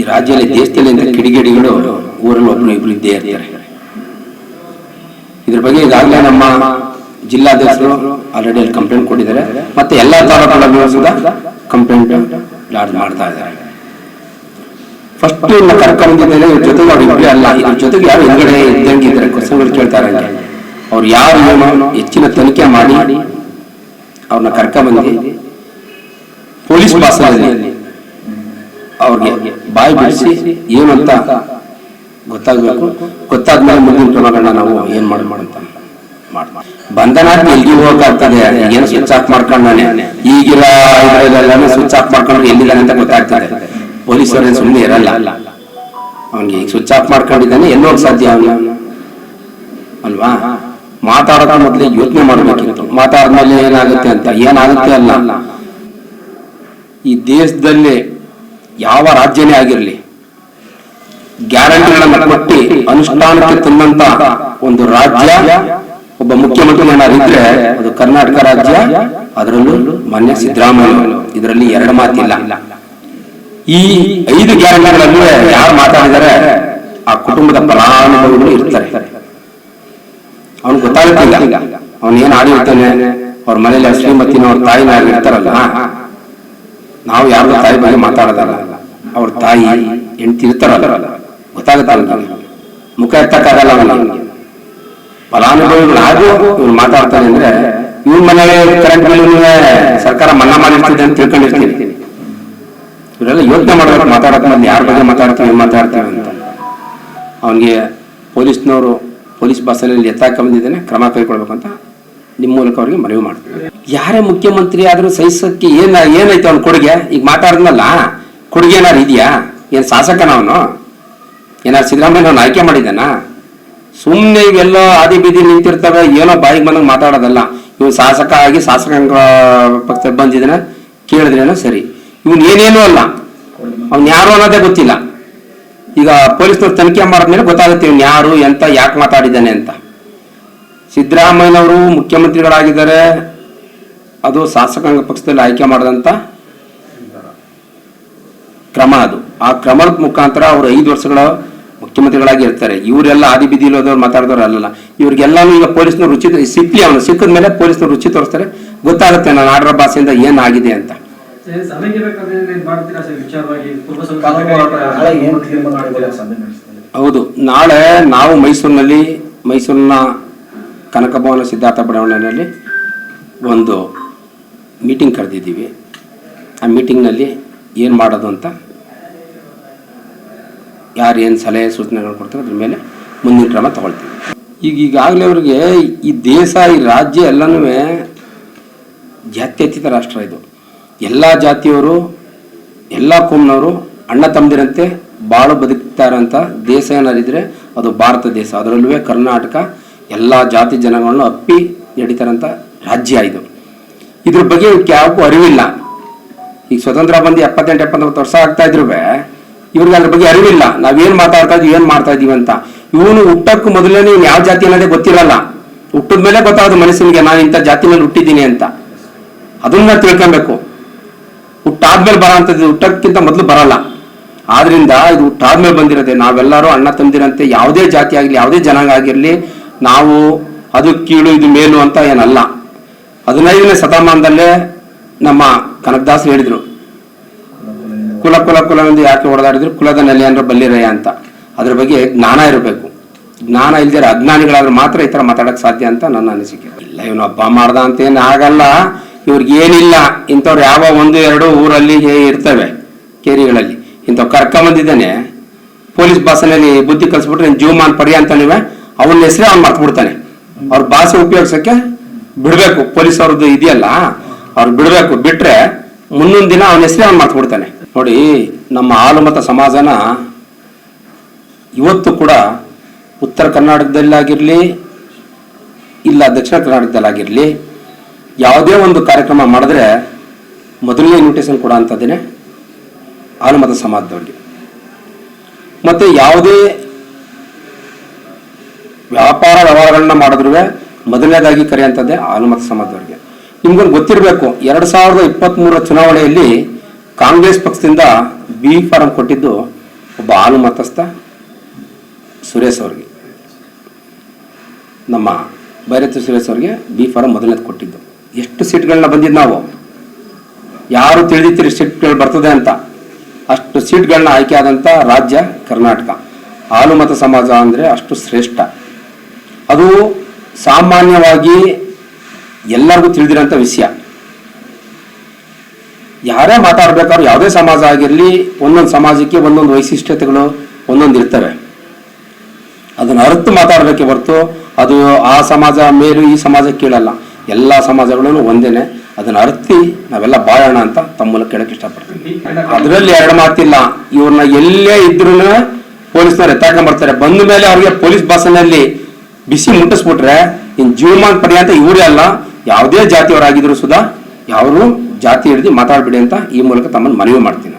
ಈ ರಾಜ್ಯದಲ್ಲಿ ದೇಶದಲ್ಲಿ ಕಿಡಿಗೇಡಿಗಳು ಊರಲ್ಲಿ ಒಬ್ರು ಇಬ್ರು ಇದ್ದೇ ಇರ್ತಾರೆ. ಇದ್ರ ಬಗ್ಗೆ ಈಗಾಗಲೇ ನಮ್ಮ ಜಿಲ್ಲಾಧ್ಯಕ್ಷರು ಆಲ್ರೆಡಿ ಅಲ್ಲಿ ಕಂಪ್ಲೇಂಟ್ ಕೊಟ್ಟಿದ್ದಾರೆ. ಮತ್ತೆ ಎಲ್ಲಾ ತಾಲೂಕುಗಳಲ್ಲೂ ಸಹ ಕಂಪ್ಲೇಂಟ್ ಲಾಡ್ಜ್ ಮಾಡ್ತಾ ಇದ್ದಾರೆ. ಫಸ್ಟ್ ಇನ್ನ ಕರ್ಕೊಂಡಿದ್ದೇನೆ ಇವ್ರ ಜೊತೆಗೆ ಅವ್ರು ಇಬ್ಬರೇ ಅಲ್ಲ. ಇದ್ರ ಜೊತೆಗೆ ಯಾರು ಹಿಂಗಡೆ ಇದ್ದಂಗಿದ್ದಾರೆ ಕ್ವಶನ್ಗಳು ಕೇಳ್ತಾರೆ ಅವ್ರು ಯಾರು ಏನು ಹೆಚ್ಚಿನ ತನಿಖೆ ಮಾಡಿ ಅವ್ರನ್ನ ಕರ್ಕೊಂಡ್ಬಂದಿ ಪೊಲೀಸ್ ಭಾಷೆಯಲ್ಲಿ ಅವ್ರಿಗೆ ಬಾಯಿ ಬಿಡಿಸಿ ಏನು ಅಂತ ಗೊತ್ತಾಗ್ಬೇಕು. ಗೊತ್ತಾದ್ಮೇಲೆ ಮುಂದಿನ ಕ್ರಮಗಳನ್ನ ನಾವು ಏನ್ ಮಾಡಿ, ಮಾಡಂತ ಬಂಧನ ಎಲ್ಲಿ ಹೋಗಕ್ಕಾಗ್ತದೆ ಏನು ಸ್ವಿಚ್ ಆಫ್ ಮಾಡ್ಕೊಂಡಾನೆ? ಈಗಿರೋ ಸ್ವಿಚ್ ಆಫ್ ಮಾಡ್ಕೊಂಡ್ರೆ ಎಲ್ಲಿದ್ದಾನೆ ಅಂತ ಗೊತ್ತಾಗ್ತದೆ. ಪೊಲೀಸರು ಸುಮ್ಮನೆ ಇರಲ್ಲ. ಅವನಿಗೆ ಈಗ ಸ್ವಿಚ್ ಆಫ್ ಮಾಡ್ಕೊಂಡಿದ್ದಾನೆ ಎಲ್ಲಿ ಸಾಧ್ಯ ಅವನ ಅಲ್ವಾ? ಮಾತಾಡೋದ ಮೊದಲೇ ಯೋಚನೆ ಮಾಡ್ಬೇಕಿತ್ತು. ಮಾತಾಡಿದ್ಮೇಲೆ ಏನಾಗುತ್ತೆ ಅಂತ? ಏನಾಗುತ್ತೆ ಅಲ್ಲ? ಈ ದೇಶದಲ್ಲಿ ಯಾವ ರಾಜ್ಯನೇ ಆಗಿರಲಿ, ಗ್ಯಾರಂಟಿಗಳನ್ನು ಕೊಟ್ಟು ಅನುಷ್ಠಾನಕ್ಕೆ ತಂದಂತ ಒಂದು ರಾಜ್ಯ, ಒಬ್ಬ ಮುಖ್ಯಮಂತ್ರಿ ಏನಾದ್ರು ಅದು ಕರ್ನಾಟಕ ರಾಜ್ಯ, ಅದರಲ್ಲೂ ಮಾನ್ಯ ಸಿದ್ದರಾಮಯ್ಯ ಇದರಲ್ಲಿ ಎರಡು ಮಾತಿಲ್ಲ. ಈ ಐದು ಗ್ಯಾರಂಟಿಗಳಲ್ಲೂ ಯಾರು ಮಾತಾಡಿದರೆ, ಆ ಕುಟುಂಬದ ಫಲಾನುಭವಿಗಳು ಇರ್ತಾರೆ. ಅವ್ನು ಗೊತ್ತಾಗುತ್ತಿಲ್ಲ ಅವನೇನು ಆಡಿರ್ತಾನೆ, ಅವ್ರ ಮನೇಲಿ ಶ್ರೀಮತಿನ ಅವ್ರ ತಾಯಿನ ಇರ್ತಾರಲ್ಲ ನಾವು ಯಾರು ತಾಯಿ ಬಗ್ಗೆ ಮಾತಾಡೋದಲ್ಲ, ಅವ್ರ ತಾಯಿ ಹೆಂಡತಿ ಇರ್ತಾರಲ್ಲ ಗೊತ್ತಾಗುತ್ತಲ್ಲ ಮುಖ ಎತ್ತಕ್ಕಾಗಲ್ಲ ಅವನಿಗೆ. ಫಲಾನುಭವಿಗಳು ಹಾಗೂ ಇವ್ರು ಮಾತಾಡ್ತಾನೆ ಅಂದ್ರೆ, ಇವ್ರ ಮನೆಗೆ ಕರೆಂಟ್ ಬಿಲ್ ಸರ್ಕಾರ ಮನ್ನಾ ಮಾಡಿರ್ತಿದೆ ಅಂತ ತಿಳ್ಕೊಂಡಿರ್ತೀನಿ ಇವರೆಲ್ಲ ಯೋಚನೆ ಮಾಡ್ಬೇಕು, ಮಾತಾಡಕ್ ಮೊದ್ಲು ಯಾರ ಬಗ್ಗೆ ಮಾತಾಡ್ತೀವಿ ಮಾತಾಡ್ತೀವಿ ಅಂತ. ಅವನಿಗೆ ಪೊಲೀಸ್ನವರು ಪೊಲೀಸ್ ಬಸ್ಸಲ್ಲಿ ಎತ್ತಾಕ ಬಂದಿದ್ದೇನೆ, ಕ್ರಮ ಕೈಗೊಳ್ಬೇಕು ಅಂತ ನಿಮ್ಮ ಮೂಲಕ ಅವ್ರಿಗೆ ಮನವಿ ಮಾಡ್ತೀವಿ. ಯಾರೇ ಮುಖ್ಯಮಂತ್ರಿ ಆದರೂ ಸಹಿಸಕ್ಕೆ ಏನ ಏನೈತೆ ಅವ್ನ ಕೊಡುಗೆ? ಈಗ ಮಾತಾಡಿದ್ನಲ್ಲ? ಕೊಡುಗೆ ಏನಾರು ಇದೆಯಾ? ಏನು ಶಾಸಕನ ಅವನು? ಏನಾರು ಸಿದ್ದರಾಮಯ್ಯ ಅವ್ನು ಆಯ್ಕೆ ಮಾಡಿದ್ದಾನ? ಸುಮ್ಮನೆ ಇವೆಲ್ಲ ಆದಿ ಬೀದಿ ನಿಂತಿರ್ತವೆ, ಏನೋ ಬಾಯಿಗೆ ಬಂದಂಗೆ ಮಾತಾಡೋದಲ್ಲ. ಇವನು ಶಾಸಕ ಆಗಿ ಶಾಸಕಾಂಗ ಪಕ್ಷ ಬಂದಿದ್ದಾನೆ, ಕೇಳಿದ್ರೇನೋ ಸರಿ. ಇವನ್ ಏನೇನೂ ಅಲ್ಲ. ಅವ್ನು ಯಾರು ಅನ್ನೋದೇ ಗೊತ್ತಿಲ್ಲ. ಈಗ ಪೊಲೀಸ್ನವ್ರು ತನಿಖೆ ಮಾಡಿದ್ಮೇಲೆ ಗೊತ್ತಾಗುತ್ತೆ ಇವನು ಯಾರು, ಎಂತ, ಯಾಕೆ ಮಾತಾಡಿದ್ದಾನೆ ಅಂತ. ಸಿದ್ದರಾಮಯ್ಯನವರು ಮುಖ್ಯಮಂತ್ರಿಗಳಾಗಿದ್ದಾರೆ. ಅದು ಶಾಸಕಾಂಗ ಪಕ್ಷದಲ್ಲಿ ಆಯ್ಕೆ ಮಾಡಿದಂಥ ಕ್ರಮ ಅದು. ಆ ಕ್ರಮದ ಮುಖಾಂತರ ಅವರು ಐದು ವರ್ಷಗಳ ಮುಖ್ಯಮಂತ್ರಿಗಳಾಗಿ ಇರ್ತಾರೆ. ಇವರೆಲ್ಲ ಆದಿ ಬೀದಿಲಿ ಹೋದವ್ರು ಮಾತಾಡಿದವ್ರು ಅಲ್ಲಲ್ಲ. ಇವ್ರಿಗೆಲ್ಲಾನು ಈಗ ಪೊಲೀಸ್ನ ರುಚಿ ಸಿಕ್ಲಿ ಅವನು ಸಿಕ್ಕಿದ ಮೇಲೆ ಪೊಲೀಸ್ನ ರುಚಿ ತೋರಿಸ್ತಾರೆ. ಗೊತ್ತಾಗುತ್ತೆ ನಾನು ಆಡ್ರ ಭಾಷೆಯಿಂದ ಏನಾಗಿದೆ ಅಂತ. ಹೌದು. ನಾಳೆ ನಾವು ಮೈಸೂರಿನಲ್ಲಿ ಮೈಸೂರಿನ ಕನಕಭವನ ಸಿದ್ಧಾರ್ಥ ಬಡಾವಣೆಯಲ್ಲಿ ಒಂದು ಮೀಟಿಂಗ್ ಕರೆದಿದ್ದೀವಿ. ಆ ಮೀಟಿಂಗ್ನಲ್ಲಿ ಏನು ಮಾಡೋದು ಅಂತ ಯಾರು ಏನು ಸಲಹೆ ಸೂಚನೆಗಳು ಕೊಡ್ತಾರೆ ಅದ್ರ ಮೇಲೆ ಮುಂದಿನ ಕ್ರಮ ತಗೊಳ್ತೀವಿ. ಈಗ ಈಗಾಗಲೇ ಅವ್ರಿಗೆ ಈ ದೇಶ, ಈ ರಾಜ್ಯ ಎಲ್ಲನೂ ಜಾತ್ಯತೀತ ರಾಷ್ಟ್ರ ಇದು. ಎಲ್ಲ ಜಾತಿಯವರು, ಎಲ್ಲ ಕೋಮ್ನವರು ಅಣ್ಣ ತಮ್ಮದಿರಂತೆ ಬಾಳು ಬದುಕ್ತಾರಂತ ದೇಶ ಏನಾರಿದ್ರೆ ಅದು ಭಾರತ ದೇಶ. ಅದರಲ್ಲೂ ಕರ್ನಾಟಕ ಎಲ್ಲ ಜಾತಿ ಜನಗಳನ್ನು ಅಪ್ಪಿ ನಡೀತಾರಂತ ರಾಜ್ಯ ಇದು. ಇದ್ರ ಬಗ್ಗೆ ಇವಕ್ಕೆ ಯಾವಕ್ಕೂ ಅರಿವಿಲ್ಲ. ಈಗ ಸ್ವತಂತ್ರ ಬಂದು ಎಪ್ಪತ್ತೆಂಟು, ಎಪ್ಪತ್ತೊಂಬತ್ತು ವರ್ಷ ಆಗ್ತಾ ಇದ್ರು ಇವ್ರಿಗೆ ಅದ್ರ ಬಗ್ಗೆ ಅರಿವಿಲ್ಲ. ನಾವೇನು ಮಾತಾಡ್ತಾ ಇದೀವಿ, ಏನು ಮಾಡ್ತಾ ಇದೀವಿ ಅಂತ. ಇವನು ಹುಟ್ಟಕ್ಕೂ ಮೊದಲೇ ಇವ್ನು ಯಾವ ಜಾತಿ ಅನ್ನೋದೇ ಗೊತ್ತಿರಲ್ಲ. ಹುಟ್ಟಿದ ಮೇಲೆ ಗೊತ್ತಾಗೋದು ಮನಸ್ಸಿನಿಗೆ, ನಾನು ಇಂಥ ಜಾತಿನಲ್ಲಿ ಹುಟ್ಟಿದ್ದೀನಿ ಅಂತ. ಅದನ್ನ ತಿಳ್ಕೊಬೇಕು. ಹುಟ್ಟಾದ್ಮೇಲೆ ಬರೋ ಅಂಥದ್ದು ಹುಟ್ಟಕ್ಕಿಂತ ಮೊದಲು ಬರಲ್ಲ. ಆದ್ರಿಂದ ಇದು ಹುಟ್ಟಾದ್ಮೇಲೆ ಬಂದಿರೋದೆ, ನಾವೆಲ್ಲರೂ ಅಣ್ಣ, ತಂದಿರಂತೆ, ಯಾವುದೇ ಜಾತಿ ಆಗಲಿ, ಯಾವುದೇ ಜನಾಂಗ ಆಗಿರಲಿ ನಾವು ಅದು ಕೀಳು, ಇದು ಮೇಲು ಅಂತ ಏನಲ್ಲ. ಹದಿನೈದನೇ ಶತಮಾನದಲ್ಲೇ ನಮ್ಮ ಕನಕದಾಸ್ ಹೇಳಿದ್ರು, ಕುಲ ಕುಲ ಕುಲ ಎಂದು ಯಾಕೆ ಹೊಡೆದಾಡಿದ್ರು ಕುಲದ ನೆಲೆ ಅಂದ್ರೆ ಬಲ್ಲಿರಯ್ಯ ಅಂತ. ಅದ್ರ ಬಗ್ಗೆ ಜ್ಞಾನ ಇರಬೇಕು. ಜ್ಞಾನ ಇಲ್ದಿರ ಅಜ್ಞಾನಿಗಳಾದ್ರೆ ಮಾತ್ರ ಈ ತರ ಮಾತಾಡಕ್ ಸಾಧ್ಯ ಅಂತ ನನ್ನ ಅನಿಸಿಕೆ. ಇಲ್ಲ, ಇವನು ಹಬ್ಬ ಮಾಡ್ದ ಅಂತ ಏನು ಆಗಲ್ಲ. ಇವ್ರಿಗೆ ಏನಿಲ್ಲ. ಇಂಥವ್ರು ಯಾವ ಒಂದು, ಎರಡು ಊರಲ್ಲಿ ಹೇ- ಇರ್ತವೆ ಕೇರಿಗಳಲ್ಲಿ. ಇಂಥವ್ ಕರ್ಕೊಂಬಂದಿದ್ದಾನೆ. ಪೊಲೀಸ್ ಭಾಷೆನಲ್ಲಿ ಬುದ್ಧಿ ಕಲಿಸ್ಬಿಟ್ರೆ ಜೀವಮಾನ್ ಪಡಿ ಅಂತ ನೀವೇ ಅವನ ಹೆಸರೇ ಅವ್ನು ಮರ್ತು ಬಿಡ್ತಾನೆ ಅವ್ರ ಭಾಷೆ ಉಪಯೋಗಿಸಕ್ಕೆ ಬಿಡಬೇಕು. ಪೊಲೀಸ್ ಅವ್ರದ್ದು ಇದೆಯಲ್ಲ, ಅವ್ರು ಬಿಡಬೇಕು. ಬಿಟ್ರೆ ಮುಂದೊಂದು ದಿನ ಅವನ ಹೆಸರೇ ಅವ್ನು ಮರ್ತು ಬಿಡ್ತಾನೆ ನೋಡಿ, ನಮ್ಮ ಆಲುಮತ ಸಮಾಜನ ಇವತ್ತು ಕೂಡ ಉತ್ತರ ಕರ್ನಾಟಕದಲ್ಲಾಗಿರ್ಲಿ, ಇಲ್ಲ ದಕ್ಷಿಣ ಕರ್ನಾಟಕದಲ್ಲಾಗಿರ್ಲಿ, ಯಾವುದೇ ಒಂದು ಕಾರ್ಯಕ್ರಮ ಮಾಡಿದ್ರೆ ಮೊದಲನೇ ಇನ್ವಿಟೇಷನ್ ಕೊಡೋ ಅಂಥದ್ದೇ ಆಲುಮತ ಸಮಾಜದವ್ರಿಗೆ. ಮತ್ತೆ ಯಾವುದೇ ವ್ಯಾಪಾರ ವ್ಯವಹಾರಗಳನ್ನ ಮಾಡಿದ್ರು ಮೊದಲನೇದಾಗಿ ಕರೆಯುವಂಥದ್ದೇ ಹಾಲುಮತ ಸಮಾಜದವ್ರಿಗೆ. ನಿಮ್ಗೊಂದು ಗೊತ್ತಿರಬೇಕು, ಎರಡ್ ಸಾವಿರದ ಇಪ್ಪತ್ತ್ ಮೂರರ ಚುನಾವಣೆಯಲ್ಲಿ ಕಾಂಗ್ರೆಸ್ ಪಕ್ಷದಿಂದ ಬಿ ಫಾರಂ ಕೊಟ್ಟಿದ್ದು ಒಬ್ಬ ಮತಸ್ಥ ಸುರೇಶ್ ಅವ್ರಿಗೆ. ನಮ್ಮ ಭೈರತಿ ಸುರೇಶ್ ಅವ್ರಿಗೆ ಬಿ ಫಾರಂ ಮೊದಲನೇದು ಕೊಟ್ಟಿದ್ದು. ಎಷ್ಟು ಸೀಟ್ಗಳನ್ನ ಬಂದಿದ್ದು ನಾವು? ಯಾರು ತಿಳಿದಿತ್ತೀರಿ ಸೀಟ್ಗಳು ಬರ್ತದೆ ಅಂತ. ಅಷ್ಟು ಸೀಟ್ಗಳನ್ನ ಆಯ್ಕೆ ಆದಂಥ ರಾಜ್ಯ ಕರ್ನಾಟಕ. ಹಾಲು ಮತ ಸಮಾಜ ಅಂದರೆ ಅಷ್ಟು ಶ್ರೇಷ್ಠ. ಅದು ಸಾಮಾನ್ಯವಾಗಿ ಎಲ್ಲರಿಗೂ ತಿಳಿದಿರೋಂಥ ವಿಷಯ. ಯಾರೇ ಮಾತಾಡ್ಬೇಕಾದ್ರೂ ಯಾವುದೇ ಸಮಾಜ ಆಗಿರಲಿ, ಒಂದೊಂದು ಸಮಾಜಕ್ಕೆ ಒಂದೊಂದು ವೈಶಿಷ್ಟ್ಯತೆಗಳು ಒಂದೊಂದು ಇರ್ತವೆ. ಅದನ್ನ ಅರ್ಥ ಮಾತಾಡಬೇಕೆ ಹೊರತು ಅದು ಆ ಸಮಾಜ ಮೇಲೂ ಈ ಸಮಾಜ ಕೀಳಲ್ಲ. ಎಲ್ಲ ಸಮಾಜಗಳನ್ನು ಒಂದೇನೆ. ಅದನ್ನ ಅರ್ತಿ ನಾವೆಲ್ಲ ಬಾಳೋಣ ಅಂತ ತಮ್ಮ ಮೂಲಕ ಕೇಳಕ್ಕೆ ಇಷ್ಟಪಡ್ತೀನಿ. ಅದರಲ್ಲಿ ಎರಡು ಮಾತಿಲ್ಲ. ಇವ್ರನ್ನ ಎಲ್ಲೇ ಇದ್ರು ಪೊಲೀಸ್ನವ್ರು ಎತ್ತಾಕೊಂಡ್ಬರ್ತಾರೆ ಬಂದ ಮೇಲೆ ಅವ್ರಿಗೆ ಪೊಲೀಸ್ ಬಸ್ನಲ್ಲಿ ಬಿಸಿ ಮುಟ್ಟಿಸ್ಬಿಟ್ರೆ ಇನ್ ಜೀವಮಾನ ಪರ್ಯಂತ ಇವರೇ ಅಲ್ಲ, ಯಾವುದೇ ಜಾತಿಯವರಾಗಿದ್ರು ಸುಧಾ ಯಾರು ಜಾತಿ ಹಿಡಿದು ಮಾತಾಡ್ಬಿಡಿ ಅಂತ ಈ ಮೂಲಕ ತಮ್ಮನ್ನು ಮನವಿ ಮಾಡ್ತೀನಿ.